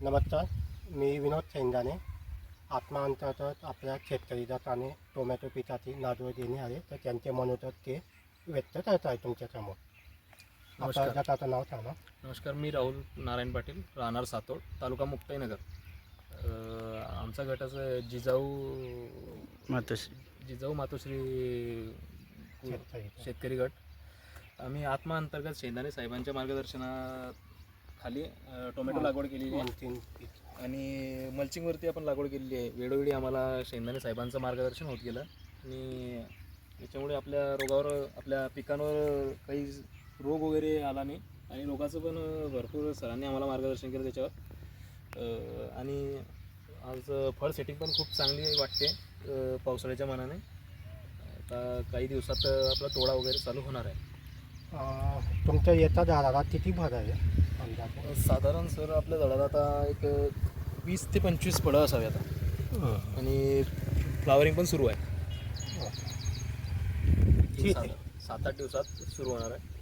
नमस्कार मी विनोद सेंदाने आत्मा अंतर्गत आपल्या शेतकरी गटाने टोमॅटो पिकाची लागवड देणे आहे तर त्यांचे मनोगत ते व्यक्त करत आहे तुमच्यासमोर. नमस्कार. गटाचं नाव सांगा. नमस्कार मी राहुल नारायण पाटील राहणार सातोड तालुका मुक्ताईनगर. अ, आमचा गटाचं जिजाऊ मातोश्री. जिजाऊ मातोश्री शेतकरी शेतकरी गट. आम्ही आत्मा अंतर्गत शेंदाणे साहेबांच्या मार्गदर्शनाखाली अ, टोमॅटो लागवड केलेली आहे. आणि मल्चिंगवरती आपण लागवड केलेली आहे. वेळोवेळी आम्हाला शेंदाणे साहेबांचं मार्गदर्शन होत गेलं. आणि त्याच्यामुळे आपल्या रोगावर आपल्या पिकांवर काही रोग वगैरे आला नाही. आणि रोगाचं पण भरपूर सरांनी आम्हाला मार्गदर्शन केलं त्याच्यावर. आणि आज फळ सेटिंग पण खूप चांगली वाटते पावसाळ्याच्या मनाने. आता काही दिवसात आपला तोडा वगैरे चालू होणार आहे. तुमच्या येता झाडाला किती भर आहे? साधारण सर आपल्या झाडाला आता एक वीस ते पंचवीस फळं असावी आता. आणि फ्लावरिंग पण सुरू आहे. सात आठ दिवसात सुरू होणार आहे.